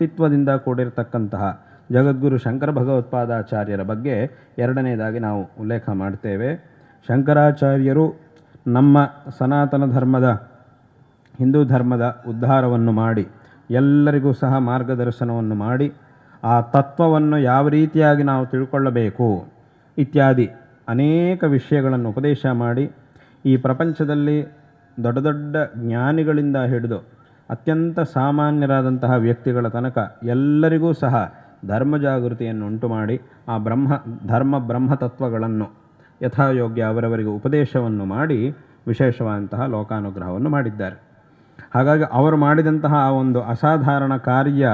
ಅಸ್ತಿತ್ವದಿಂದ ಕೂಡಿರತಕ್ಕಂತಹ ಜಗದ್ಗುರು ಶಂಕರ ಭಗವತ್ಪಾದಾಚಾರ್ಯರ ಬಗ್ಗೆ ಎರಡನೇದಾಗಿ ನಾವು ಉಲ್ಲೇಖ ಮಾಡ್ತೇವೆ. ಶಂಕರಾಚಾರ್ಯರು ನಮ್ಮ ಸನಾತನ ಧರ್ಮದ, ಹಿಂದೂ ಧರ್ಮದ ಉದ್ಧಾರವನ್ನು ಮಾಡಿ, ಎಲ್ಲರಿಗೂ ಸಹ ಮಾರ್ಗದರ್ಶನವನ್ನು ಮಾಡಿ, ಆ ತತ್ವವನ್ನು ಯಾವ ರೀತಿಯಾಗಿ ನಾವು ತಿಳ್ಕೊಳ್ಳಬೇಕು ಇತ್ಯಾದಿ ಅನೇಕ ವಿಷಯಗಳನ್ನು ಉಪದೇಶ ಮಾಡಿ, ಈ ಪ್ರಪಂಚದಲ್ಲಿ ದೊಡ್ಡ ದೊಡ್ಡ ಜ್ಞಾನಿಗಳಿಂದ ಹಿಡಿದು ಅತ್ಯಂತ ಸಾಮಾನ್ಯರಾದಂತಹ ವ್ಯಕ್ತಿಗಳ ತನಕ ಎಲ್ಲರಿಗೂ ಸಹ ಧರ್ಮ ಜಾಗೃತಿಯನ್ನು ಉಂಟು ಮಾಡಿ ಆ ಬ್ರಹ್ಮ, ಧರ್ಮ ಬ್ರಹ್ಮತತ್ವಗಳನ್ನು ಯಥಾಯೋಗ್ಯ ಅವರವರಿಗೆ ಉಪದೇಶವನ್ನು ಮಾಡಿ ವಿಶೇಷವಾದಂತಹ ಲೋಕಾನುಗ್ರಹವನ್ನು ಮಾಡಿದ್ದಾರೆ. ಹಾಗಾಗಿ ಅವರು ಮಾಡಿದಂತಹ ಆ ಒಂದು ಅಸಾಧಾರಣ ಕಾರ್ಯ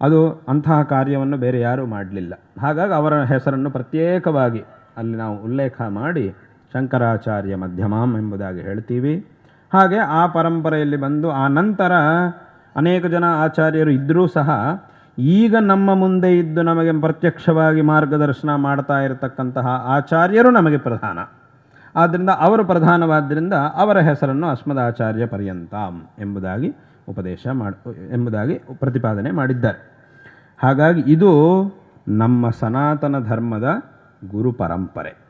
ಅದು ಅಂತಹ ಕಾರ್ಯವನ್ನು ಬೇರೆ ಯಾರೂ ಮಾಡಲಿಲ್ಲ. ಹಾಗಾಗಿ ಅವರ ಹೆಸರನ್ನು ಪ್ರತ್ಯೇಕವಾಗಿ ಅಲ್ಲಿ ನಾವು ಉಲ್ಲೇಖ ಮಾಡಿ ಶಂಕರಾಚಾರ್ಯ ಮಧ್ಯಮಾಂ ಎಂಬುದಾಗಿ ಹೇಳ್ತೀವಿ. ಹಾಗೆ ಆ ಪರಂಪರೆಯಲ್ಲಿ ಬಂದು ಆ ನಂತರ ಅನೇಕ ಜನ ಆಚಾರ್ಯರು ಇದ್ದರೂ ಸಹ ಈಗ ನಮ್ಮ ಮುಂದೆ ಇದ್ದು ನಮಗೆ ಪ್ರತ್ಯಕ್ಷವಾಗಿ ಮಾರ್ಗದರ್ಶನ ಮಾಡ್ತಾ ಇರತಕ್ಕಂತಹ ಆಚಾರ್ಯರು ನಮಗೆ ಪ್ರಧಾನ. ಆದ್ದರಿಂದ ಅವರು ಪ್ರಧಾನವಾದ್ದರಿಂದ ಅವರ ಹೆಸರನ್ನು ಅಸ್ಮದಾಚಾರ್ಯ ಪರ್ಯಂತ ಎಂಬುದಾಗಿ ಉಪದೇಶ ಮಾಡ, ಎಂಬುದಾಗಿ ಪ್ರತಿಪಾದನೆ ಮಾಡಿದ್ದಾರೆ. ಹಾಗಾಗಿ ಇದು ನಮ್ಮ ಸನಾತನ ಧರ್ಮದ ಗುರು ಪರಂಪರೆ.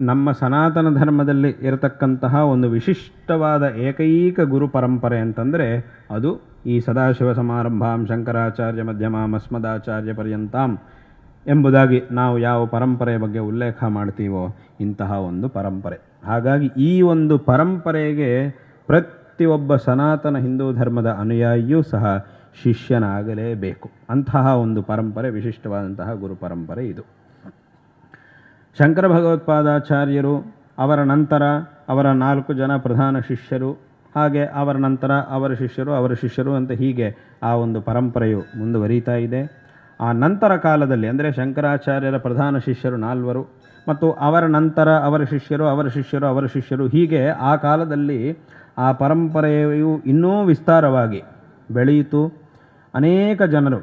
ನಮ್ಮ ಸನಾತನ ಧರ್ಮದಲ್ಲಿ ಇರತಕ್ಕಂತಹ ಒಂದು ವಿಶಿಷ್ಟವಾದ ಏಕೈಕ ಗುರು ಪರಂಪರೆ ಅಂತಂದರೆ ಅದು ಈ ಸದಾಶಿವ ಸಮಾರಂಭಾಂ ಶಂಕರಾಚಾರ್ಯ ಮಧ್ಯಮ ಅಸ್ಮದಾಚಾರ್ಯ ಪರ್ಯಂತಾಂ ಎಂಬುದಾಗಿ ನಾವು ಯಾವ ಪರಂಪರೆಯ ಬಗ್ಗೆ ಉಲ್ಲೇಖ ಮಾಡ್ತೀವೋ ಇಂತಹ ಒಂದು ಪರಂಪರೆ. ಹಾಗಾಗಿ ಈ ಒಂದು ಪರಂಪರೆಗೆ ಪ್ರತಿಯೊಬ್ಬ ಸನಾತನ ಹಿಂದೂ ಧರ್ಮದ ಅನುಯಾಯಿಯೂ ಸಹ ಶಿಷ್ಯನಾಗಲೇಬೇಕು. ಅಂತಹ ಒಂದು ಪರಂಪರೆ, ವಿಶಿಷ್ಟವಾದಂತಹ ಗುರು ಪರಂಪರೆ ಇದು. ಶಂಕರ ಭಗವತ್ಪಾದಾಚಾರ್ಯರು ಅವರ ನಂತರ ಅವರ ನಾಲ್ಕು ಜನ ಪ್ರಧಾನ ಶಿಷ್ಯರು, ಹಾಗೆ ಅವರ ನಂತರ ಅವರ ಶಿಷ್ಯರು ಅವರ ಶಿಷ್ಯರು ಅಂತ ಹೀಗೆ ಆ ಒಂದು ಪರಂಪರೆಯು ಮುಂದುವರಿತಾ ಇದೆ. ಆ ನಂತರ ಕಾಲದಲ್ಲಿ ಅಂದರೆ ಶಂಕರಾಚಾರ್ಯರ ಪ್ರಧಾನ ಶಿಷ್ಯರು ನಾಲ್ವರು ಮತ್ತು ಅವರ ನಂತರ ಅವರ ಶಿಷ್ಯರು ಅವರ ಶಿಷ್ಯರು ಅವರ ಶಿಷ್ಯರು ಹೀಗೆ ಆ ಕಾಲದಲ್ಲಿ ಆ ಪರಂಪರೆಯು ಇನ್ನೂ ವಿಸ್ತಾರವಾಗಿ ಬೆಳೆಯಿತು. ಅನೇಕ ಜನರು,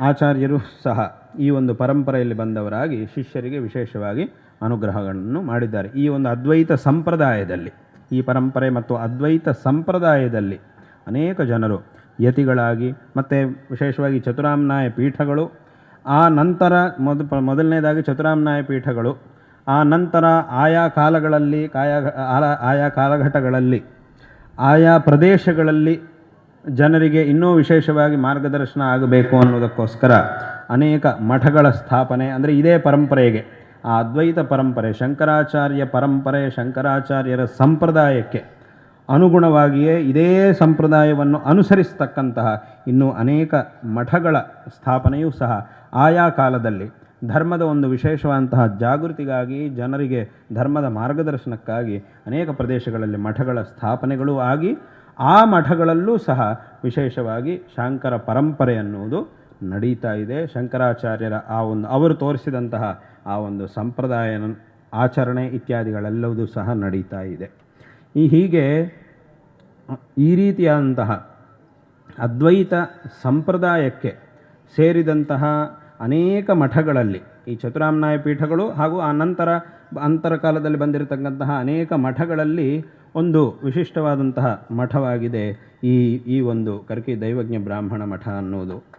ಆಚಾರ್ಯರು ಸಹ ಈ ಒಂದು ಪರಂಪರೆಯಲ್ಲಿ ಬಂದವರಾಗಿ ಶಿಷ್ಯರಿಗೆ ವಿಶೇಷವಾಗಿ ಅನುಗ್ರಹಗಳನ್ನು ಮಾಡಿದ್ದಾರೆ. ಈ ಒಂದು ಅದ್ವೈತ ಸಂಪ್ರದಾಯದಲ್ಲಿ, ಈ ಪರಂಪರೆ ಮತ್ತು ಅದ್ವೈತ ಸಂಪ್ರದಾಯದಲ್ಲಿ ಅನೇಕ ಜನರು, ಯತಿಗಳಾಗಿ ಮತ್ತು ವಿಶೇಷವಾಗಿ ಚತುರಾಮ್ನಾಯ ಪೀಠಗಳು, ಆ ನಂತರ ಮೊದ ಮೊದಲನೇದಾಗಿ ಚತುರಾಮ್ನಾಯ ಪೀಠಗಳು, ಆ ನಂತರ ಆಯಾ ಕಾಲಗಳಲ್ಲಿ, ಕಾಯ ಆಯಾ ಕಾಲಘಟ್ಟಗಳಲ್ಲಿ, ಆಯಾ ಪ್ರದೇಶಗಳಲ್ಲಿ ಜನರಿಗೆ ಇನ್ನೂ ವಿಶೇಷವಾಗಿ ಮಾರ್ಗದರ್ಶನ ಆಗಬೇಕು ಅನ್ನೋದಕ್ಕೋಸ್ಕರ ಅನೇಕ ಮಠಗಳ ಸ್ಥಾಪನೆ ಅಂದರೆ ಇದೇ ಪರಂಪರೆಗೆ. ಆ ಅದ್ವೈತ ಪರಂಪರೆ, ಶಂಕರಾಚಾರ್ಯ ಪರಂಪರೆ, ಶಂಕರಾಚಾರ್ಯರ ಸಂಪ್ರದಾಯಕ್ಕೆ ಅನುಗುಣವಾಗಿಯೇ ಇದೇ ಸಂಪ್ರದಾಯವನ್ನು ಅನುಸರಿಸತಕ್ಕಂತಹ ಇನ್ನೂ ಅನೇಕ ಮಠಗಳ ಸ್ಥಾಪನೆಯೂ ಸಹ ಆಯಾ ಕಾಲದಲ್ಲಿ. ಧರ್ಮದ ಒಂದು ವಿಶೇಷವಾದಂತಹ ಜಾಗೃತಿಗಾಗಿ, ಜನರಿಗೆ ಧರ್ಮದ ಮಾರ್ಗದರ್ಶನಕ್ಕಾಗಿ ಅನೇಕ ಪ್ರದೇಶಗಳಲ್ಲಿ ಮಠಗಳ ಸ್ಥಾಪನೆಗಳು ಆಗಿ, ಆ ಮಠಗಳಲ್ಲೂ ಸಹ ವಿಶೇಷವಾಗಿ ಶಾಂಕರ ಪರಂಪರೆ ಅನ್ನುವುದು ನಡೀತಾ ಇದೆ. ಶಂಕರಾಚಾರ್ಯರ ಆ ಒಂದು ಅವರು ತೋರಿಸಿದಂತಹ ಆ ಒಂದು ಸಂಪ್ರದಾಯ ಆಚರಣೆ ಇತ್ಯಾದಿಗಳೆಲ್ಲವೂ ಸಹ ನಡೀತಾ ಇದೆ. ಈ ಹೀಗೆ ಈ ರೀತಿಯಾದಂತಹ ಅದ್ವೈತ ಸಂಪ್ರದಾಯಕ್ಕೆ ಸೇರಿದಂತಹ ಅನೇಕ ಮಠಗಳಲ್ಲಿ ಈ ಚತುರಾಮನಾಯ ಪೀಠಗಳು ಹಾಗೂ ಆ ನಂತರ ಅಂತರ ಕಾಲದಲ್ಲಿ ಬಂದಿರತಕ್ಕಂತಹ ಅನೇಕ ಮಠಗಳಲ್ಲಿ ಒಂದು ವಿಶಿಷ್ಟವಾದಂತಹ ಮಠವಾಗಿದೆ ಈ ಈ ಒಂದು ಕರ್ಕಿ ದೈವಜ್ಞ ಬ್ರಾಹ್ಮಣ ಮಠ ಅನ್ನೋದು.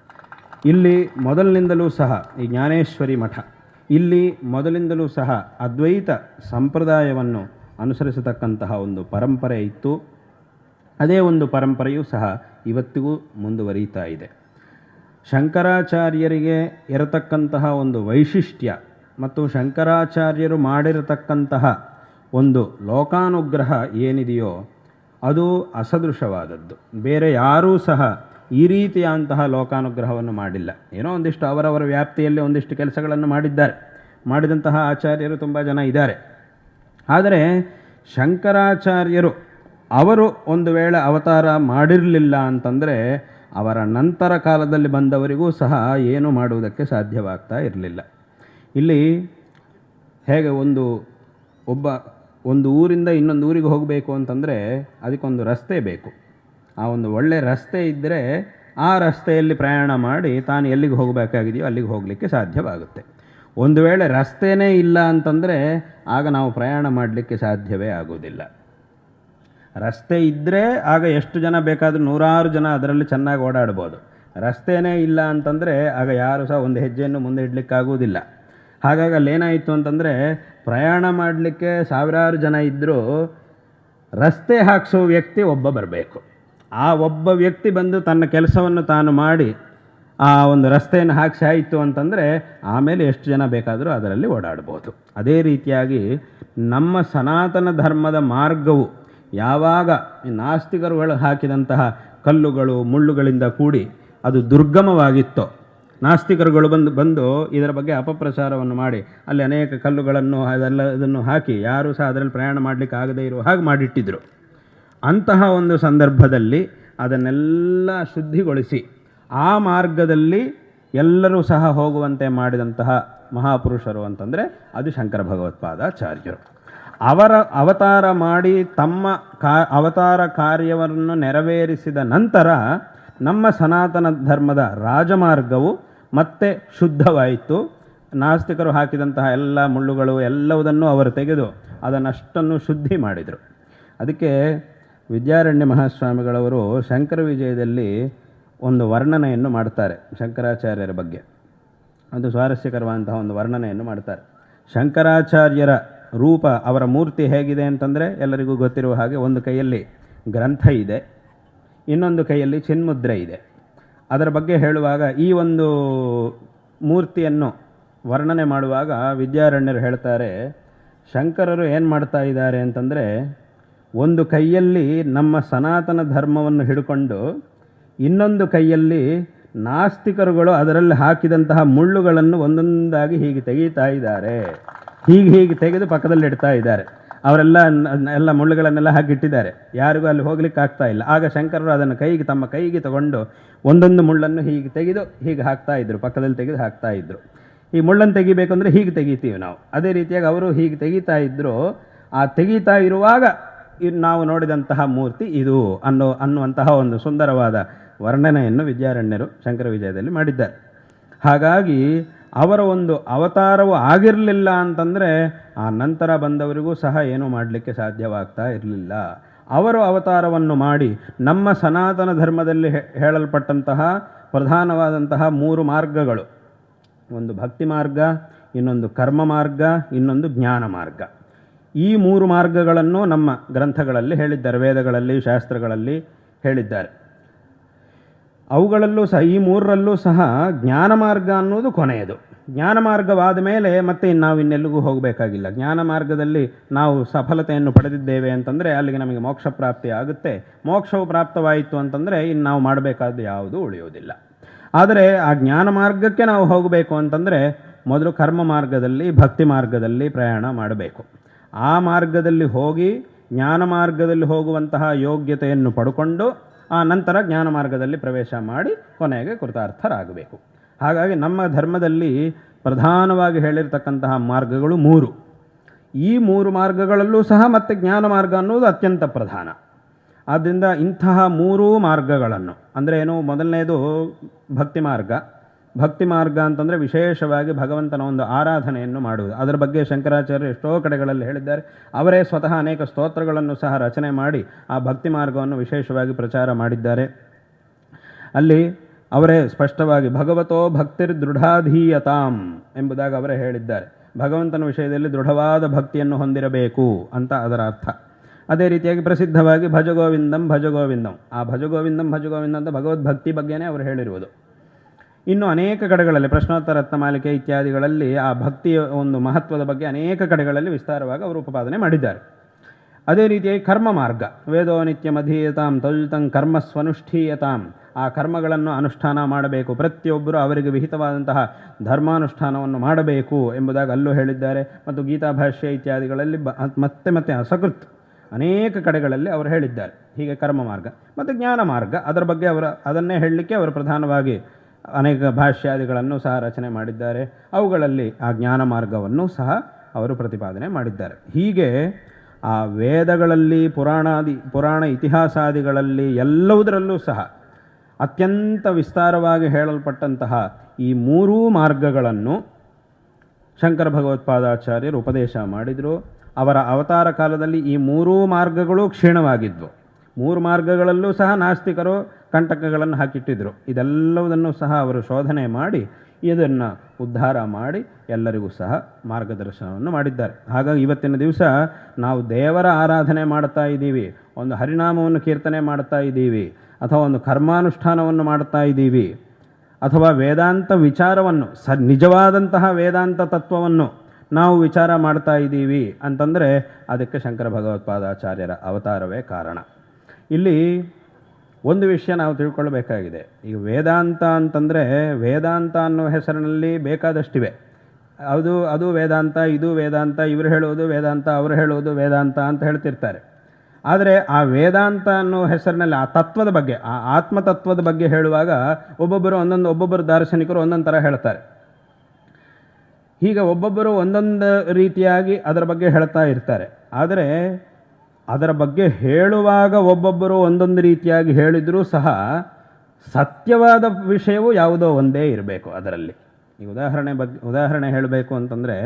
ಇಲ್ಲಿ ಮೊದಲಿನಿಂದಲೂ ಸಹ ಈ ಜ್ಞಾನೇಶ್ವರಿ ಮಠ, ಇಲ್ಲಿ ಮೊದಲಿಂದಲೂ ಸಹ ಅದ್ವೈತ ಸಂಪ್ರದಾಯವನ್ನು ಅನುಸರಿಸತಕ್ಕಂತಹ ಒಂದು ಪರಂಪರೆ ಇತ್ತು. ಅದೇ ಒಂದು ಪರಂಪರೆಯೂ ಸಹ ಇವತ್ತಿಗೂ ಮುಂದುವರಿತಾ ಇದೆ. ಶಂಕರಾಚಾರ್ಯರಿಗೆ ಇರತಕ್ಕಂತಹ ಒಂದು ವೈಶಿಷ್ಟ್ಯ ಮತ್ತು ಶಂಕರಾಚಾರ್ಯರು ಮಾಡಿರತಕ್ಕಂತಹ ಒಂದು ಲೋಕಾನುಗ್ರಹ ಏನಿದೆಯೋ ಅದು ಅಸದೃಶವಾದದ್ದು. ಬೇರೆ ಯಾರೂ ಸಹ ಈ ರೀತಿಯಾದಂತಹ ಲೋಕಾನುಗ್ರಹವನ್ನು ಮಾಡಿಲ್ಲ. ಏನೋ ಒಂದಿಷ್ಟು ಅವರವರ ವ್ಯಾಪ್ತಿಯಲ್ಲಿ ಒಂದಿಷ್ಟು ಕೆಲಸಗಳನ್ನು ಮಾಡಿದ್ದಾರೆ. ಮಾಡಿದಂತಹ ಆಚಾರ್ಯರು ತುಂಬ ಜನ ಇದ್ದಾರೆ. ಆದರೆ ಶಂಕರಾಚಾರ್ಯರು ಅವರು ಒಂದು ವೇಳೆ ಅವತಾರ ಮಾಡಿರಲಿಲ್ಲ ಅಂತಂದರೆ ಅವರ ನಂತರ ಕಾಲದಲ್ಲಿ ಬಂದವರಿಗೂ ಸಹ ಏನು ಮಾಡುವುದಕ್ಕೆ ಸಾಧ್ಯವಾಗ್ತಾ ಇರಲಿಲ್ಲ. ಇಲ್ಲಿ ಹೇಗೆ ಒಂದು ಒಬ್ಬ ಒಂದು ಊರಿಂದ ಇನ್ನೊಂದು ಊರಿಗೆ ಹೋಗಬೇಕು ಅಂತಂದರೆ ಅದಕ್ಕೊಂದು ರಸ್ತೆ ಬೇಕು. ಆ ಒಂದು ಒಳ್ಳೆಯ ರಸ್ತೆ ಇದ್ದರೆ ಆ ರಸ್ತೆಯಲ್ಲಿ ಪ್ರಯಾಣ ಮಾಡಿ ತಾನು ಎಲ್ಲಿಗೆ ಹೋಗಬೇಕಾಗಿದೆಯೋ ಅಲ್ಲಿಗೆ ಹೋಗಲಿಕ್ಕೆ ಸಾಧ್ಯವಾಗುತ್ತೆ. ಒಂದು ವೇಳೆ ರಸ್ತೆನೇ ಇಲ್ಲ ಅಂತಂದರೆ ಆಗ ನಾವು ಪ್ರಯಾಣ ಮಾಡಲಿಕ್ಕೆ ಸಾಧ್ಯವೇ ಆಗೋದಿಲ್ಲ ರಸ್ತೆ ಇದ್ದರೆ ಆಗ ಎಷ್ಟು ಜನ ಬೇಕಾದರೂ ನೂರಾರು ಜನ ಅದರಲ್ಲಿ ಚೆನ್ನಾಗಿ ಓಡಾಡ್ಬೋದು. ರಸ್ತೆನೇ ಇಲ್ಲ ಅಂತಂದರೆ ಆಗ ಯಾರು ಸಹ ಒಂದು ಹೆಜ್ಜೆಯನ್ನು ಮುಂದೆ ಇಡಲಿಕ್ಕಾಗುವುದಿಲ್ಲ. ಹಾಗಾಗಿ ಅಲ್ಲೇನಾಯಿತು ಅಂತಂದರೆ ಪ್ರಯಾಣ ಮಾಡಲಿಕ್ಕೆ ಸಾವಿರಾರು ಜನ ಇದ್ದರೂ ರಸ್ತೆ ಹಾಕಿಸೋ ವ್ಯಕ್ತಿ ಒಬ್ಬ ಬರಬೇಕು. ಆ ಒಬ್ಬ ವ್ಯಕ್ತಿ ಬಂದು ತನ್ನ ಕೆಲಸವನ್ನು ತಾನು ಮಾಡಿ ಆ ಒಂದು ರಸ್ತೆಯನ್ನು ಹಾಕಿಸಿ ಆಯಿತು ಅಂತಂದರೆ ಆಮೇಲೆ ಎಷ್ಟು ಜನ ಬೇಕಾದರೂ ಅದರಲ್ಲಿ ಓಡಾಡ್ಬೋದು. ಅದೇ ರೀತಿಯಾಗಿ ನಮ್ಮ ಸನಾತನ ಧರ್ಮದ ಮಾರ್ಗವು ಯಾವಾಗ ನಾಸ್ತಿಕರುಗಳು ಹಾಕಿದಂತಹ ಕಲ್ಲುಗಳು, ಮುಳ್ಳುಗಳಿಂದ ಕೂಡಿ ಅದು ದುರ್ಗಮವಾಗಿತ್ತೋ, ನಾಸ್ತಿಕರುಗಳು ಬಂದು ಬಂದು ಇದರ ಬಗ್ಗೆ ಅಪಪ್ರಚಾರವನ್ನು ಮಾಡಿ, ಅಲ್ಲಿ ಅನೇಕ ಕಲ್ಲುಗಳನ್ನು, ಅದೆಲ್ಲ ಇದನ್ನು ಹಾಕಿ, ಯಾರೂ ಸಹ ಅದರಲ್ಲಿ ಪ್ರಯಾಣ ಮಾಡಲಿಕ್ಕೆ ಆಗದೇ ಇರುವ ಹಾಗೆ ಮಾಡಿಟ್ಟಿದ್ರು. ಅಂತಹ ಒಂದು ಸಂದರ್ಭದಲ್ಲಿ ಅದನ್ನೆಲ್ಲ ಶುದ್ಧಿಗೊಳಿಸಿ ಆ ಮಾರ್ಗದಲ್ಲಿ ಎಲ್ಲರೂ ಸಹ ಹೋಗುವಂತೆ ಮಾಡಿದಂತಹ ಮಹಾಪುರುಷರು ಅಂತಂದರೆ ಅದು ಶಂಕರ ಭಗವತ್ಪಾದಾಚಾರ್ಯರು. ಅವರ ಅವತಾರ ಮಾಡಿ ತಮ್ಮ ಕಾ ಅವತಾರ ಕಾರ್ಯವನ್ನು ನೆರವೇರಿಸಿದ ನಂತರ ನಮ್ಮ ಸನಾತನ ಧರ್ಮದ ರಾಜಮಾರ್ಗವು ಮತ್ತೆ ಶುದ್ಧವಾಯಿತು. ನಾಸ್ತಿಕರು ಹಾಕಿದಂತಹ ಎಲ್ಲ ಮುಳ್ಳುಗಳು ಎಲ್ಲವುದನ್ನು ಅವರು ತೆಗೆದು ಅದನ್ನಷ್ಟನ್ನು ಶುದ್ಧಿ ಮಾಡಿದರು. ಅದಕ್ಕೆ ವಿದ್ಯಾರಣ್ಯ ಮಹಾಸ್ವಾಮಿಗಳವರು ಶಂಕರ ವಿಜಯದಲ್ಲಿ ಒಂದು ವರ್ಣನೆಯನ್ನು ಮಾಡ್ತಾರೆ, ಶಂಕರಾಚಾರ್ಯರ ಬಗ್ಗೆ. ಅದು ಸ್ವಾರಸ್ಯಕರವಾದಂತಹ ಒಂದು ವರ್ಣನೆಯನ್ನು ಮಾಡ್ತಾರೆ. ಶಂಕರಾಚಾರ್ಯರ ರೂಪ ಅವರ ಮೂರ್ತಿ ಹೇಗಿದೆ ಅಂತಂದರೆ ಎಲ್ಲರಿಗೂ ಗೊತ್ತಿರುವ ಹಾಗೆ ಒಂದು ಕೈಯಲ್ಲಿ ಗ್ರಂಥ ಇದೆ, ಇನ್ನೊಂದು ಕೈಯಲ್ಲಿ ಚಿನ್ಮುದ್ರೆ ಇದೆ. ಅದರ ಬಗ್ಗೆ ಹೇಳುವಾಗ ಈ ಒಂದು ಮೂರ್ತಿಯನ್ನು ವರ್ಣನೆ ಮಾಡುವಾಗ ವಿದ್ಯಾರಣ್ಯರು ಹೇಳ್ತಾರೆ, ಶಂಕರರು ಏನು ಮಾಡ್ತಾ ಇದ್ದಾರೆ ಅಂತಂದರೆ ಒಂದು ಕೈಯಲ್ಲಿ ನಮ್ಮ ಸನಾತನ ಧರ್ಮವನ್ನು ಹಿಡ್ಕೊಂಡು ಇನ್ನೊಂದು ಕೈಯಲ್ಲಿ ನಾಸ್ತಿಕರುಗಳು ಅದರಲ್ಲಿ ಹಾಕಿದಂತಹ ಮುಳ್ಳುಗಳನ್ನು ಒಂದೊಂದಾಗಿ ಹೀಗೆ ತೆಗೀತಾ ಇದ್ದಾರೆ. ಹೀಗೆ ಹೀಗೆ ತೆಗೆದು ಪಕ್ಕದಲ್ಲಿ ಇಡ್ತಾ ಇದ್ದಾರೆ. ಅವರೆಲ್ಲ ಎಲ್ಲ ಮುಳ್ಳುಗಳನ್ನೆಲ್ಲ ಹಾಕಿಟ್ಟಿದ್ದಾರೆ ಯಾರಿಗೂ ಅಲ್ಲಿ ಹೋಗ್ಲಿಕ್ಕೆ ಆಗ್ತಾ ಇಲ್ಲ. ಆಗ ಶಂಕರರು ಅದನ್ನು ಕೈಗೆ ತಮ್ಮ ಕೈಗೆ ತಗೊಂಡು ಒಂದೊಂದು ಮುಳ್ಳನ್ನು ಹೀಗೆ ತೆಗೆದು ಹೀಗೆ ಹಾಕ್ತಾ ಇದ್ರು. ಪಕ್ಕದಲ್ಲಿ ತೆಗೆದು ಹಾಕ್ತಾ ಇದ್ರು. ಈ ಮುಳ್ಳನ್ನು ತೆಗಿಬೇಕಂದ್ರೆ ಹೀಗೆ ತೆಗಿತೀವಿ ನಾವು. ಅದೇ ರೀತಿಯಾಗಿ ಅವರು ಹೀಗೆ ತೆಗಿತಾ ಇದ್ರು. ಆ ತೆಗೀತಾ ಇರುವಾಗ ನಾವು ನೋಡಿದಂತಹ ಮೂರ್ತಿ ಇದು ಅನ್ನೋ, ಅನ್ನುವಂತಹ ಒಂದು ಸುಂದರವಾದ ವರ್ಣನೆಯನ್ನು ವಿದ್ಯಾರಣ್ಯರು ಶಂಕರ ವಿಜಯದಲ್ಲಿ ಮಾಡಿದ್ದಾರೆ. ಹಾಗಾಗಿ ಅವರ ಒಂದು ಅವತಾರವು ಆಗಿರಲಿಲ್ಲ ಅಂತಂದರೆ ಆ ನಂತರ ಬಂದವರಿಗೂ ಸಹ ಏನೂ ಮಾಡಲಿಕ್ಕೆ ಸಾಧ್ಯವಾಗ್ತಾ ಇರಲಿಲ್ಲ. ಅವರು ಅವತಾರವನ್ನು ಮಾಡಿ ನಮ್ಮ ಸನಾತನ ಧರ್ಮದಲ್ಲಿ ಹೇಳಲ್ಪಟ್ಟಂತಹ ಪ್ರಧಾನವಾದಂತಹ ಮೂರು ಮಾರ್ಗಗಳು. ಒಂದು ಭಕ್ತಿ ಮಾರ್ಗ, ಇನ್ನೊಂದು ಕರ್ಮ ಮಾರ್ಗ, ಇನ್ನೊಂದು ಜ್ಞಾನ ಮಾರ್ಗ. ಈ ಮೂರು ಮಾರ್ಗಗಳನ್ನು ನಮ್ಮ ಗ್ರಂಥಗಳಲ್ಲಿ ಹೇಳಿದ್ದಾರೆ, ವೇದಗಳಲ್ಲಿ, ಶಾಸ್ತ್ರಗಳಲ್ಲಿ ಹೇಳಿದ್ದಾರೆ. ಅವುಗಳಲ್ಲೂ ಸಹ, ಈ ಮೂರರಲ್ಲೂ ಸಹ ಜ್ಞಾನ ಮಾರ್ಗ ಅನ್ನೋದು ಕೊನೆಯದು. ಜ್ಞಾನ ಮಾರ್ಗವಾದ ಮೇಲೆ ಮತ್ತೆ ನಾವು ಇನ್ನೆಲ್ಲಿಗೂ ಹೋಗಬೇಕಾಗಿಲ್ಲ. ಜ್ಞಾನ ಮಾರ್ಗದಲ್ಲಿ ನಾವು ಸಫಲತೆಯನ್ನು ಪಡೆದಿದ್ದೇವೆ ಅಂತಂದರೆ ಅಲ್ಲಿಗೆ ನಮಗೆ ಮೋಕ್ಷ ಪ್ರಾಪ್ತಿ ಆಗುತ್ತೆ. ಮೋಕ್ಷವು ಪ್ರಾಪ್ತವಾಯಿತು ಅಂತಂದರೆ ಇನ್ನು ನಾವು ಮಾಡಬೇಕಾದ್ದು ಯಾವುದೂ ಉಳಿಯುವುದಿಲ್ಲ. ಆದರೆ ಆ ಜ್ಞಾನ ಮಾರ್ಗಕ್ಕೆ ನಾವು ಹೋಗಬೇಕು ಅಂತಂದರೆ ಮೊದಲು ಕರ್ಮ ಮಾರ್ಗದಲ್ಲಿ, ಭಕ್ತಿ ಮಾರ್ಗದಲ್ಲಿ ಪ್ರಯಾಣ ಮಾಡಬೇಕು. ಆ ಮಾರ್ಗದಲ್ಲಿ ಹೋಗಿ ಜ್ಞಾನ ಮಾರ್ಗದಲ್ಲಿ ಹೋಗುವಂತಹ ಯೋಗ್ಯತೆಯನ್ನು ಪಡ್ಕೊಂಡು ಆ ನಂತರ ಜ್ಞಾನ ಮಾರ್ಗದಲ್ಲಿ ಪ್ರವೇಶ ಮಾಡಿ ಕೊನೆಗೆ ಕೃತಾರ್ಥರಾಗಬೇಕು. ಹಾಗಾಗಿ ನಮ್ಮ ಧರ್ಮದಲ್ಲಿ ಪ್ರಧಾನವಾಗಿ ಹೇಳಿರ್ತಕ್ಕಂತಹ ಮಾರ್ಗಗಳು ಮೂರು. ಈ ಮೂರು ಮಾರ್ಗಗಳಲ್ಲೂ ಸಹ ಮತ್ತೆ ಜ್ಞಾನ ಮಾರ್ಗ ಅನ್ನೋದು ಅತ್ಯಂತ ಪ್ರಧಾನ. ಆದ್ದರಿಂದ ಇಂತಹ ಮೂರೂ ಮಾರ್ಗಗಳನ್ನು, ಅಂದರೆ ಏನು ಮೊದಲನೇದು ಭಕ್ತಿ ಮಾರ್ಗ ಭಕ್ತಿ ಮಾರ್ಗ ಅಂತಂದರೆ ವಿಶೇಷವಾಗಿ ಭಗವಂತನ ಒಂದು ಆರಾಧನೆಯನ್ನು ಮಾಡುವುದು. ಅದರ ಬಗ್ಗೆ ಶಂಕರಾಚಾರ್ಯರು ಎಷ್ಟೋ ಕಡೆಗಳಲ್ಲಿ ಹೇಳಿದ್ದಾರೆ. ಅವರೇ ಸ್ವತಃ ಅನೇಕ ಸ್ತೋತ್ರಗಳನ್ನು ಸಹ ರಚನೆ ಮಾಡಿ ಆ ಭಕ್ತಿ ಮಾರ್ಗವನ್ನು ವಿಶೇಷವಾಗಿ ಪ್ರಚಾರ ಮಾಡಿದ್ದಾರೆ. ಅಲ್ಲಿ ಅವರೇ ಸ್ಪಷ್ಟವಾಗಿ ಭಗವತೋ ಭಕ್ತಿರ್ ದೃಢಾಧೀಯತಾಂ ಎಂಬುದಾಗಿ ಅವರೇ ಹೇಳಿದ್ದಾರೆ. ಭಗವಂತನ ವಿಷಯದಲ್ಲಿ ದೃಢವಾದ ಭಕ್ತಿಯನ್ನು ಹೊಂದಿರಬೇಕು ಅಂತ ಅದರ ಅರ್ಥ. ಅದೇ ರೀತಿಯಾಗಿ ಪ್ರಸಿದ್ಧವಾಗಿ ಭಜಗೋವಿಂದಂ ಭಜಗೋವಿಂದಂ. ಆ ಭಜಗೋವಿಂದಂ ಭಜಗೋವಿಂದ ಅಂತ ಭಗವದ್ಭಕ್ತಿ ಬಗ್ಗೆನೇ ಅವರು ಹೇಳಿರುವುದು. ಇನ್ನು ಅನೇಕ ಕಡೆಗಳಲ್ಲಿ ಪ್ರಶ್ನೋತ್ತರ ರತ್ನಮಾಲಿಕೆ ಇತ್ಯಾದಿಗಳಲ್ಲಿ ಆ ಭಕ್ತಿಯ ಒಂದು ಮಹತ್ವದ ಬಗ್ಗೆ ಅನೇಕ ಕಡೆಗಳಲ್ಲಿ ವಿಸ್ತಾರವಾಗಿ ಅವರು ಉಪಪಾದನೆ ಮಾಡಿದ್ದಾರೆ. ಅದೇ ರೀತಿಯಾಗಿ ಕರ್ಮ ಮಾರ್ಗ, ವೇದೋ ನಿತ್ಯಮಧೀಯತಾಂ ತಲ್ತಂ ಕರ್ಮ ಸ್ವನುಷ್ಠೀಯತಾಂ. ಆ ಕರ್ಮಗಳನ್ನು ಅನುಷ್ಠಾನ ಮಾಡಬೇಕು. ಪ್ರತಿಯೊಬ್ಬರು ಅವರಿಗೆ ವಿಹಿತವಾದಂತಹ ಧರ್ಮಾನುಷ್ಠಾನವನ್ನು ಮಾಡಬೇಕು ಎಂಬುದಾಗಿ ಅಲ್ಲೂ ಹೇಳಿದ್ದಾರೆ. ಮತ್ತು ಗೀತಾ ಭಾಷ್ಯ ಇತ್ಯಾದಿಗಳಲ್ಲಿ ಬ ಮತ್ತೆ ಮತ್ತೆ ಅಸಕೃತ್ ಅನೇಕ ಕಡೆಗಳಲ್ಲಿ ಅವರು ಹೇಳಿದ್ದಾರೆ. ಹೀಗೆ ಕರ್ಮ ಮಾರ್ಗ, ಮತ್ತು ಜ್ಞಾನ ಮಾರ್ಗ, ಅದರ ಬಗ್ಗೆ ಅವರ ಅದನ್ನೇ ಹೇಳಲಿಕ್ಕೆ ಅವರು ಪ್ರಧಾನವಾಗಿ ಅನೇಕ ಭಾಷ್ಯಾದಿಗಳನ್ನು ಸಹ ರಚನೆ ಮಾಡಿದ್ದಾರೆ. ಅವುಗಳಲ್ಲಿ ಆ ಜ್ಞಾನ ಮಾರ್ಗವನ್ನು ಸಹ ಅವರು ಪ್ರತಿಪಾದನೆ ಮಾಡಿದ್ದಾರೆ. ಹೀಗೆ ಆ ವೇದಗಳಲ್ಲಿ, ಪುರಾಣಾದಿ, ಪುರಾಣ ಇತಿಹಾಸಾದಿಗಳಲ್ಲಿ ಎಲ್ಲವುದರಲ್ಲೂ ಸಹ ಅತ್ಯಂತ ವಿಸ್ತಾರವಾಗಿ ಹೇಳಲ್ಪಟ್ಟಂತಹ ಈ ಮೂರೂ ಮಾರ್ಗಗಳನ್ನು ಶಂಕರ ಭಗವತ್ಪಾದಾಚಾರ್ಯರು ಉಪದೇಶ ಮಾಡಿದರು. ಅವರ ಅವತಾರ ಕಾಲದಲ್ಲಿ ಈ ಮೂರೂ ಮಾರ್ಗಗಳು ಕ್ಷೀಣವಾಗಿದ್ವು. ಮೂರು ಮಾರ್ಗಗಳಲ್ಲೂ ಸಹ ನಾಸ್ತಿಕರು ಕಂಟಕಗಳನ್ನು ಹಾಕಿಟ್ಟಿದ್ದರು ಇದೆಲ್ಲವುದನ್ನು ಸಹ ಅವರು ಶೋಧನೆ ಮಾಡಿ, ಇದನ್ನು ಉದ್ಧಾರ ಮಾಡಿ ಎಲ್ಲರಿಗೂ ಸಹ ಮಾರ್ಗದರ್ಶನವನ್ನು ಮಾಡಿದ್ದಾರೆ. ಹಾಗಾಗಿ ಇವತ್ತಿನ ದಿವಸ ನಾವು ದೇವರ ಆರಾಧನೆ ಮಾಡ್ತಾ ಇದ್ದೀವಿ, ಒಂದು ಹರಿನಾಮವನ್ನು ಕೀರ್ತನೆ ಮಾಡ್ತಾ ಇದ್ದೀವಿ, ಅಥವಾ ಒಂದು ಕರ್ಮಾನುಷ್ಠಾನವನ್ನು ಮಾಡ್ತಾ ಇದ್ದೀವಿ, ಅಥವಾ ವೇದಾಂತ ವಿಚಾರವನ್ನು, ಸ ನಿಜವಾದಂತಹ ವೇದಾಂತ ತತ್ವವನ್ನು ನಾವು ವಿಚಾರ ಮಾಡ್ತಾ ಇದ್ದೀವಿ ಅಂತಂದರೆ ಅದಕ್ಕೆ ಶಂಕರ ಭಗವತ್ಪಾದಾಚಾರ್ಯರ ಅವತಾರವೇ ಕಾರಣ. ಇಲ್ಲಿ ಒಂದು ವಿಷಯ ನಾವು ತಿಳ್ಕೊಳ್ಬೇಕಾಗಿದೆ. ಈಗ ವೇದಾಂತ ಅಂತಂದರೆ ವೇದಾಂತ ಅನ್ನೋ ಹೆಸರಿನಲ್ಲಿ ಬೇಕಾದಷ್ಟಿವೆ. ಅದು ಅದು ವೇದಾಂತ, ಇದು ವೇದಾಂತ, ಇವರು ಹೇಳೋದು ವೇದಾಂತ, ಅವರು ಹೇಳೋದು ವೇದಾಂತ ಅಂತ ಹೇಳ್ತಿರ್ತಾರೆ. ಆದರೆ ಆ ವೇದಾಂತ ಅನ್ನೋ ಹೆಸರಿನಲ್ಲಿ ಆ ತತ್ವದ ಬಗ್ಗೆ, ಆ ಆತ್ಮತತ್ವದ ಬಗ್ಗೆ ಹೇಳುವಾಗ ಒಬ್ಬೊಬ್ಬರು ಒಂದೊಂದು, ಒಬ್ಬೊಬ್ಬರು ದಾರ್ಶನಿಕರು ಒಂದೊಂದು ಥರ ಹೇಳ್ತಾರೆ. ಹೀಗೆ ಒಬ್ಬೊಬ್ಬರು ಒಂದೊಂದು ರೀತಿಯಾಗಿ ಅದರ ಬಗ್ಗೆ ಹೇಳ್ತಾ ಇರ್ತಾರೆ. ಆದರೆ ಅದರ ಬಗ್ಗೆ ಹೇಳುವಾಗ ಒಬ್ಬೊಬ್ಬರು ಒಂದೊಂದು ರೀತಿಯಾಗಿ ಹೇಳಿದರೂ ಸಹ ಸತ್ಯವಾದ ವಿಷಯವು ಯಾವುದೋ ಒಂದೇ ಇರಬೇಕು ಅದರಲ್ಲಿ. ಈ ಉದಾಹರಣೆ ಬಗ್ಗೆ ಉದಾಹರಣೆ ಹೇಳಬೇಕು ಅಂತಂದರೆ,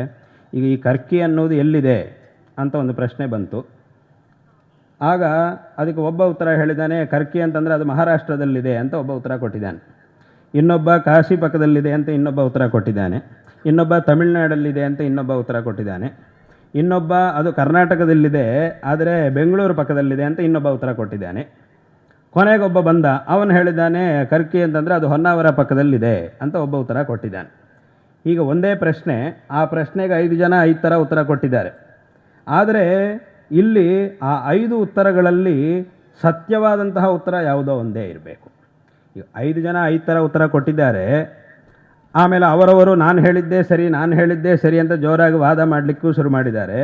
ಈಗ ಈ ಕರ್ಕಿ ಅನ್ನೋದು ಎಲ್ಲಿದೆ ಅಂತ ಒಂದು ಪ್ರಶ್ನೆ ಬಂತು. ಆಗ ಅದಕ್ಕೆ ಒಬ್ಬ ಉತ್ತರ ಹೇಳಿದ್ದಾನೆ ಕರ್ಕಿ ಅಂತಂದರೆ ಅದು ಮಹಾರಾಷ್ಟ್ರದಲ್ಲಿದೆ ಅಂತ ಒಬ್ಬ ಉತ್ತರ ಕೊಟ್ಟಿದ್ದಾನೆ. ಇನ್ನೊಬ್ಬ ಕಾಶಿ ಪಕ್ಕದಲ್ಲಿದೆ ಅಂತ ಇನ್ನೊಬ್ಬ ಉತ್ತರ ಕೊಟ್ಟಿದ್ದಾನೆ. ಇನ್ನೊಬ್ಬ ತಮಿಳುನಾಡಲ್ಲಿದೆ ಅಂತ ಇನ್ನೊಬ್ಬ ಉತ್ತರ ಕೊಟ್ಟಿದ್ದಾನೆ. ಇನ್ನೊಬ್ಬ, ಅದು ಕರ್ನಾಟಕದಲ್ಲಿದೆ, ಆದರೆ ಬೆಂಗಳೂರು ಪಕ್ಕದಲ್ಲಿದೆ ಅಂತ ಇನ್ನೊಬ್ಬ ಉತ್ತರ ಕೊಟ್ಟಿದ್ದಾನೆ. ಕೊನೆಗೊಬ್ಬ ಬಂದ, ಅವನು ಹೇಳಿದ್ದಾನೆ, ಕರ್ಕಿ ಅಂತಂದರೆ ಅದು ಹೊನ್ನಾವರ ಪಕ್ಕದಲ್ಲಿದೆ ಅಂತ ಒಬ್ಬ ಉತ್ತರ ಕೊಟ್ಟಿದ್ದಾನೆ. ಈಗ ಒಂದೇ ಪ್ರಶ್ನೆ, ಆ ಪ್ರಶ್ನೆಗೆ ಐದು ಜನ ಐದು ಥರ ಉತ್ತರ ಕೊಟ್ಟಿದ್ದಾರೆ. ಆದರೆ ಇಲ್ಲಿ ಆ ಐದು ಉತ್ತರಗಳಲ್ಲಿ ಸತ್ಯವಾದಂತಹ ಉತ್ತರ ಯಾವುದೋ ಒಂದೇ ಇರಬೇಕು. ಈಗ ಐದು ಜನ ಐದು ಥರ ಉತ್ತರ ಕೊಟ್ಟಿದ್ದಾರೆ ಆಮೇಲೆ ಅವರವರು, ನಾನು ಹೇಳಿದ್ದೇ ಸರಿ, ನಾನು ಹೇಳಿದ್ದೇ ಸರಿ ಅಂತ ಜೋರಾಗಿ ವಾದ ಮಾಡಲಿಕ್ಕೂ ಶುರು ಮಾಡಿದ್ದಾರೆ.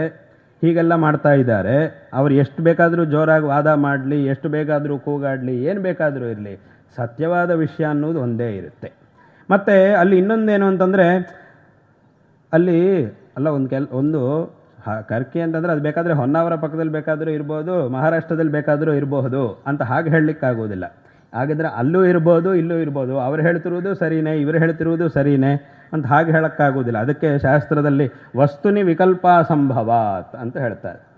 ಹೀಗೆಲ್ಲ ಮಾಡ್ತಾ ಇದ್ದಾರೆ. ಅವರು ಎಷ್ಟು ಬೇಕಾದರೂ ಜೋರಾಗಿ ವಾದ ಮಾಡಲಿ, ಎಷ್ಟು ಬೇಕಾದರೂ ಕೂಗಾಡಲಿ, ಏನು ಬೇಕಾದರೂ ಇರಲಿ, ಸತ್ಯವಾದ ವಿಷಯ ಅನ್ನೋದು ಒಂದೇ ಇರುತ್ತೆ. ಮತ್ತು ಅಲ್ಲಿ ಇನ್ನೊಂದೇನು ಅಂತಂದರೆ, ಅಲ್ಲಿ ಅಲ್ಲ, ಒಂದು ಕೆಲ್, ಒಂದು ಕರ್ಕೆ ಅಂತಂದರೆ ಅದು ಬೇಕಾದರೆ ಹೊನ್ನಾವರ ಪಕ್ಕದಲ್ಲಿ ಬೇಕಾದರೂ ಇರ್ಬೋದು, ಮಹಾರಾಷ್ಟ್ರದಲ್ಲಿ ಬೇಕಾದರೂ ಇರಬಹುದು ಅಂತ ಹಾಗೆ ಹೇಳಲಿಕ್ಕಾಗೋದಿಲ್ಲ ಹಾಗಿದ್ರೆ ಅಲ್ಲೂ ಇರ್ಬೋದು, ಇಲ್ಲೂ ಇರ್ಬೋದು. ಅವ್ರು ಹೇಳ್ತಿರುವುದು ಸರಿನೇ, ಇವರು ಹೇಳ್ತಿರುವುದು ಸರಿನೇ ಅಂತ ಹಾಗೆ ಹೇಳೋಕ್ಕಾಗೋದಿಲ್ಲ ಅದಕ್ಕೆ ಶಾಸ್ತ್ರದಲ್ಲಿ ವಸ್ತುನಿ ವಿಕಲ್ಪ ಸಂಭವಾತ್ ಅಂತ ಹೇಳ್ತಾರೆ.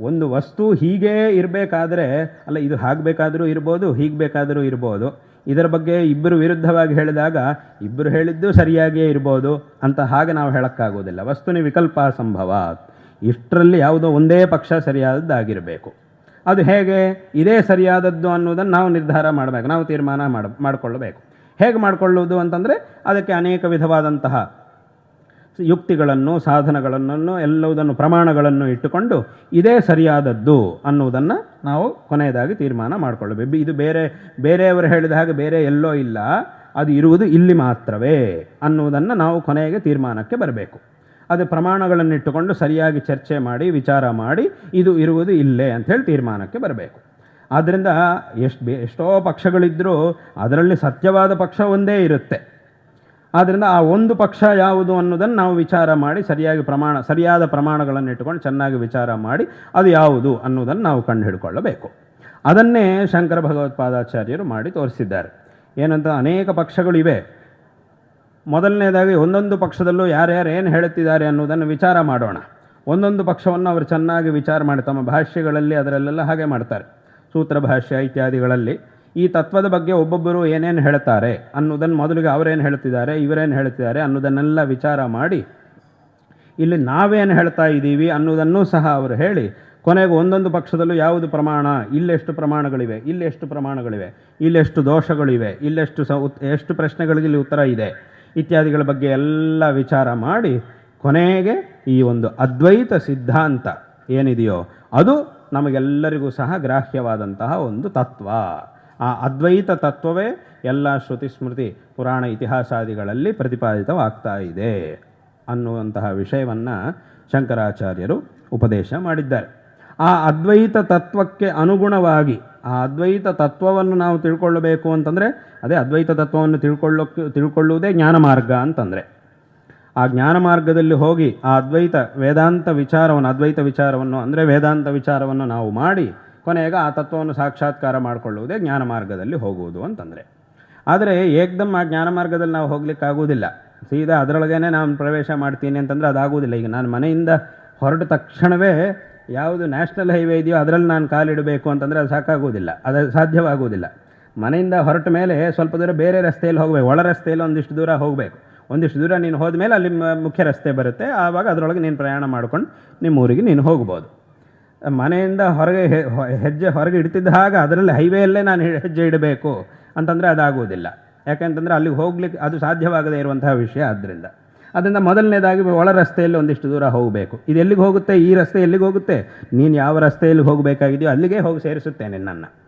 ಒಂದು ವಸ್ತು ಹೀಗೇ ಇರಬೇಕಾದ್ರೆ, ಅಲ್ಲ ಇದು ಹಾಗೆ ಬೇಕಾದರೂ ಇರ್ಬೋದು, ಹೀಗೆ ಬೇಕಾದರೂ ಇರ್ಬೋದು. ಇದರ ಬಗ್ಗೆ ಇಬ್ಬರು ವಿರುದ್ಧವಾಗಿ ಹೇಳಿದಾಗ, ಇಬ್ಬರು ಹೇಳಿದ್ದು ಸರಿಯಾಗಿಯೇ ಇರ್ಬೋದು ಅಂತ ಹಾಗೆ ನಾವು ಹೇಳೋಕ್ಕಾಗೋದಿಲ್ಲ ವಸ್ತುನಿ ವಿಕಲ್ಪ ಸಂಭವ ಇಷ್ಟರಲ್ಲಿ ಯಾವುದೋ ಒಂದೇ ಪಕ್ಷ ಸರಿಯಾದದ್ದಾಗಿರಬೇಕು. ಅದು ಹೇಗೆ ಇದೇ ಸರಿಯಾದದ್ದು ಅನ್ನೋದನ್ನು ನಾವು ನಿರ್ಧಾರ ಮಾಡಬೇಕು. ನಾವು ತೀರ್ಮಾನ ಮಾಡ, ಮಾಡಿಕೊಳ್ಳಬೇಕು. ಹೇಗೆ ಮಾಡಿಕೊಳ್ಳುವುದು ಅಂತಂದರೆ ಅದಕ್ಕೆ ಅನೇಕ ವಿಧವಾದಂತಹ ಯುಕ್ತಿಗಳನ್ನು ಸಾಧನಗಳನ್ನು ಎಲ್ಲವುದನ್ನು, ಪ್ರಮಾಣಗಳನ್ನು ಇಟ್ಟುಕೊಂಡು ಇದೇ ಸರಿಯಾದದ್ದು ಅನ್ನುವುದನ್ನು ನಾವು ಕೊನೆಯದಾಗಿ ತೀರ್ಮಾನ ಮಾಡಿಕೊಳ್ಳಬೇಕು. ಇದು ಬೇರೆ, ಬೇರೆಯವರು ಹೇಳಿದ ಹಾಗೆ ಬೇರೆ ಎಲ್ಲೋ ಇಲ್ಲ. ಅದು ಇರುವುದು ಇಲ್ಲಿ ಮಾತ್ರವೇ ಅನ್ನುವುದನ್ನು ನಾವು ಕೊನೆಗೆ ತೀರ್ಮಾನಕ್ಕೆ ಬರಬೇಕು. ಅದು ಪ್ರಮಾಣಗಳನ್ನು ಇಟ್ಟುಕೊಂಡು ಸರಿಯಾಗಿ ಚರ್ಚೆ ಮಾಡಿ, ವಿಚಾರ ಮಾಡಿ, ಇದು ಇರುವುದು ಇಲ್ಲೇ ಅಂಥೇಳಿ ತೀರ್ಮಾನಕ್ಕೆ ಬರಬೇಕು. ಆದ್ದರಿಂದ ಎಷ್ಟು ಬೇ, ಎಷ್ಟೋ ಪಕ್ಷಗಳಿದ್ದರೂ ಅದರಲ್ಲಿ ಸತ್ಯವಾದ ಪಕ್ಷ ಒಂದೇ ಇರುತ್ತೆ. ಆದ್ದರಿಂದ ಆ ಒಂದು ಪಕ್ಷ ಯಾವುದು ಅನ್ನೋದನ್ನು ನಾವು ವಿಚಾರ ಮಾಡಿ, ಸರಿಯಾಗಿ ಪ್ರಮಾಣ, ಸರಿಯಾದ ಪ್ರಮಾಣಗಳನ್ನು ಇಟ್ಟುಕೊಂಡು ಚೆನ್ನಾಗಿ ವಿಚಾರ ಮಾಡಿ, ಅದು ಯಾವುದು ಅನ್ನೋದನ್ನು ನಾವು ಕಂಡುಹಿಡ್ಕೊಳ್ಳಬೇಕು. ಅದನ್ನೇ ಶಂಕರ ಭಗವತ್ಪಾದಾಚಾರ್ಯರು ಮಾಡಿ ತೋರಿಸಿದ್ದಾರೆ. ಏನಂತ ಅನೇಕ ಪಕ್ಷಗಳಿವೆ ಮೊದಲನೇದಾಗಿ ಒಂದೊಂದು ಪಕ್ಷದಲ್ಲೂ ಯಾರ್ಯಾರು ಏನು ಹೇಳುತ್ತಿದ್ದಾರೆ ಅನ್ನೋದನ್ನು ವಿಚಾರ ಮಾಡೋಣ. ಒಂದೊಂದು ಪಕ್ಷವನ್ನು ಅವರು ಚೆನ್ನಾಗಿ ವಿಚಾರ ಮಾಡಿ, ತಮ್ಮ ಭಾಷ್ಯಗಳಲ್ಲಿ, ಅದರಲ್ಲೆಲ್ಲ ಹಾಗೆ ಮಾಡ್ತಾರೆ. ಸೂತ್ರ ಭಾಷ್ಯ ಇತ್ಯಾದಿಗಳಲ್ಲಿ ಈ ತತ್ವದ ಬಗ್ಗೆ ಒಬ್ಬೊಬ್ಬರು ಏನೇನು ಹೇಳ್ತಾರೆ ಅನ್ನೋದನ್ನು ಮೊದಲಿಗೆ ಅವರೇನು ಹೇಳ್ತಿದ್ದಾರೆ ಇವರೇನು ಹೇಳ್ತಿದ್ದಾರೆ ಅನ್ನೋದನ್ನೆಲ್ಲ ವಿಚಾರ ಮಾಡಿ, ಇಲ್ಲಿ ನಾವೇನು ಹೇಳ್ತಾ ಇದ್ದೀವಿ ಅನ್ನೋದನ್ನು ಸಹ ಅವರು ಹೇಳಿ, ಕೊನೆಗೆ ಒಂದೊಂದು ಪಕ್ಷದಲ್ಲೂ ಯಾವುದು ಪ್ರಮಾಣ, ಇಲ್ಲೆಷ್ಟು ಪ್ರಮಾಣಗಳಿವೆ ಇಲ್ಲೆಷ್ಟು ಪ್ರಮಾಣಗಳಿವೆ, ಇಲ್ಲೆಷ್ಟು ದೋಷಗಳಿವೆ, ಇಲ್ಲೆಷ್ಟು ಸ ಉತ್- ಎಷ್ಟು ಪ್ರಶ್ನೆಗಳಿಗೆ ಇಲ್ಲಿ ಉತ್ತರ ಇದೆ. ಇತ್ಯಾದಿಗಳ ಬಗ್ಗೆ ಎಲ್ಲ ವಿಚಾರ ಮಾಡಿ ಕೊನೆಗೆ ಈ ಒಂದು ಅದ್ವೈತ ಸಿದ್ಧಾಂತ ಏನಿದೆಯೋ ಅದು ನಮಗೆಲ್ಲರಿಗೂ ಸಹ ಗ್ರಾಹ್ಯವಾದಂತಹ ಒಂದು ತತ್ವ. ಆ ಅದ್ವೈತ ತತ್ವವೇ ಎಲ್ಲ ಶ್ರುತಿ ಸ್ಮೃತಿ ಪುರಾಣ ಇತಿಹಾಸಾದಿಗಳಲ್ಲಿ ಪ್ರತಿಪಾದಿತವಾಗ್ತಾ ಇದೆ ಅನ್ನುವಂತಹ ವಿಷಯವನ್ನು ಶಂಕರಾಚಾರ್ಯರು ಉಪದೇಶ ಮಾಡಿದ್ದಾರೆ. ಆ ಅದ್ವೈತ ತತ್ವಕ್ಕೆ ಅನುಗುಣವಾಗಿ, ಆ ಅದ್ವೈತ ತತ್ವವನ್ನು ನಾವು ತಿಳ್ಕೊಳ್ಳಬೇಕು ಅಂತಂದರೆ, ಅದೇ ಅದ್ವೈತ ತತ್ವವನ್ನು ತಿಳ್ಕೊಳ್ಳೋಕ್ಕೆ ತಿಳ್ಕೊಳ್ಳುವುದೇ ಜ್ಞಾನ ಮಾರ್ಗ ಅಂತಂದರೆ. ಆ ಜ್ಞಾನ ಮಾರ್ಗದಲ್ಲಿ ಹೋಗಿ ಆ ಅದ್ವೈತ ವೇದಾಂತ ವಿಚಾರವನ್ನು, ಅದ್ವೈತ ವಿಚಾರವನ್ನು ಅಂದರೆ ವೇದಾಂತ ವಿಚಾರವನ್ನು ನಾವು ಮಾಡಿ, ಕೊನೆಗೆ ಆ ತತ್ವವನ್ನು ಸಾಕ್ಷಾತ್ಕಾರ ಮಾಡಿಕೊಳ್ಳುವುದೇ ಜ್ಞಾನ ಮಾರ್ಗದಲ್ಲಿ ಹೋಗುವುದು ಅಂತಂದರೆ. ಆದರೆ ಏಕ್ದಮ್ ಆ ಜ್ಞಾನ ಮಾರ್ಗದಲ್ಲಿ ನಾವು ಹೋಗ್ಲಿಕ್ಕಾಗೋದಿಲ್ಲ ಸೀದಾ ಅದರೊಳಗೇನೆ ನಾನು ಪ್ರವೇಶ ಮಾಡ್ತೀನಿ ಅಂತಂದರೆ ಅದಾಗುವುದಿಲ್ಲ. ಈಗ ನಾನು ಮನೆಯಿಂದ ಹೊರಟ ತಕ್ಷಣವೇ ಯಾವುದು ನ್ಯಾಷನಲ್ ಹೈವೇ ಇದೆಯೋ ಅದರಲ್ಲಿ ನಾನು ಕಾಲಿಡಬೇಕು ಅಂತಂದರೆ ಅದು ಸಾಕಾಗುವುದಿಲ್ಲ ಅದು ಸಾಧ್ಯವಾಗುವುದಿಲ್ಲ ಮನೆಯಿಂದ ಹೊರಟ ಮೇಲೆ ಸ್ವಲ್ಪ ದೂರ ಬೇರೆ ರಸ್ತೆಯಲ್ಲಿ ಹೋಗಬೇಕು, ಒಳ ರಸ್ತೆಯಲ್ಲಿ ಒಂದಿಷ್ಟು ದೂರ ಹೋಗಬೇಕು. ಒಂದಿಷ್ಟು ದೂರ ನೀನು ಹೋದ ಮೇಲೆ ಅಲ್ಲಿ ಮುಖ್ಯ ರಸ್ತೆ ಬರುತ್ತೆ, ಆವಾಗ ಅದರೊಳಗೆ ನೀನು ಪ್ರಯಾಣ ಮಾಡ್ಕೊಂಡು ನಿಮ್ಮ ಊರಿಗೆ ನೀನು ಹೋಗ್ಬೋದು. ಮನೆಯಿಂದ ಹೊರಗೆ ಹೆಜ್ಜೆ ಹೊರಗೆ ಇಡ್ತಿದ್ದ ಹಾಗೆ ಅದರಲ್ಲಿ ಹೈವೇಯಲ್ಲೇ ನಾನು ಹೆಜ್ಜೆ ಇಡಬೇಕು ಅಂತಂದರೆ ಅದಾಗುವುದಿಲ್ಲ ಯಾಕೆಂತಂದರೆ ಅಲ್ಲಿಗೆ ಹೋಗ್ಲಿಕ್ಕೆ ಅದು ಸಾಧ್ಯವಾಗದೇ ಇರುವಂತಹ ವಿಷಯ ಆದ್ದರಿಂದ ಅದರಿಂದ ಮೊದಲನೇದಾಗಿ ಒಳ ರಸ್ತೆಯಲ್ಲಿ ಒಂದಿಷ್ಟು ದೂರ ಹೋಗಬೇಕು. ಇದು ಎಲ್ಲಿಗೆ ಹೋಗುತ್ತೆ? ಈ ರಸ್ತೆ ಎಲ್ಲಿಗೆ ಹೋಗುತ್ತೆ? ನೀನು ಯಾವ ರಸ್ತೆಯಲ್ಲಿ ಹೋಗಬೇಕಾಗಿದೆಯೋ ಅಲ್ಲಿಗೆ ಹೋಗಿ ಸೇರಿಸುತ್ತೇನೆ ನಿನ್ನನ್ನು